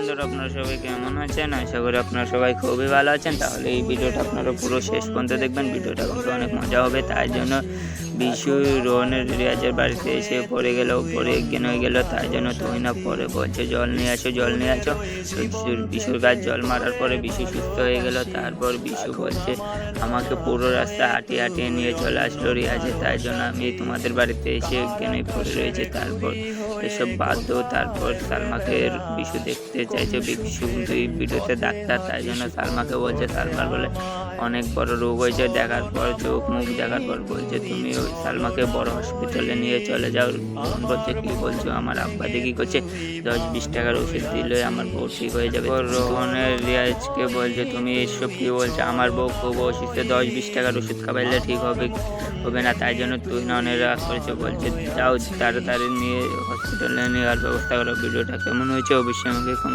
বন্ধুরা, আপনারা সবাই কেমন আছেন? আশা করি আপনারা সবাই খুবই ভালো আছেন। তাহলে এই ভিডিওটা আপনারা পুরো শেষ পর্যন্ত দেখবেন। ভিডিওটা কিন্তু অনেক মজা হবে। তাই জন্য বিশু রোহনের রিয়াজের বাড়িতে এসে পড়ে গেল পরে জ্ঞান হয়ে গেল। তাই জন্য তুহিনা পরে বলছে, জল নিয়ে আসো, জল নিয়ে আসো। বিশুর- গাছ জল মারার পরে বিশু সুস্থ হয়ে গেল। তারপর বিশু বলছে, আমাকে পুরো রাস্তা হাঁটিয়ে হাঁটিয়ে নিয়ে চলে আসলো রিয়াজে। তাই জন্য আমি তোমাদের বাড়িতে এসে জ্ঞানে পড়ে রয়েছে। তারপর এসব বাধ্য তারপর সালমাকে বিশু দেখতে চাইছে বিশু কিন্তু এই ভিডিওতে ডাক্তার, তাই জন্য সালমাকে বলছে, সালমার বলে অনেক বড় রোগ হয়েছে, দেখার পর চোখ মুখ দেখার পর বলছে, তুমি ওই সালমাকে বড় হসপিটালে নিয়ে চলে যাও। বলছে, কি বলছো? আমার আব্বা দেখি করছে? দশ বিশ টাকার ওষুধ দিলে আমার বউ ঠিক হয়ে যাবে। রোহনের রিয়াজকে বলছে, তুমি এসব কি বলছো? আমার বউ খুব অসুস্থ, দশ বিশ টাকার ওষুধ খাওয়াইলে ঠিক হবে হবে না, তাই জন্য তুই ননের করেছে। বলছে যাও তাড়াতাড়ি নিয়ে হসপিটালে নেওয়ার ব্যবস্থা করো, ভিডিওটা কেমন হয়েছে অবশ্যই আমাকে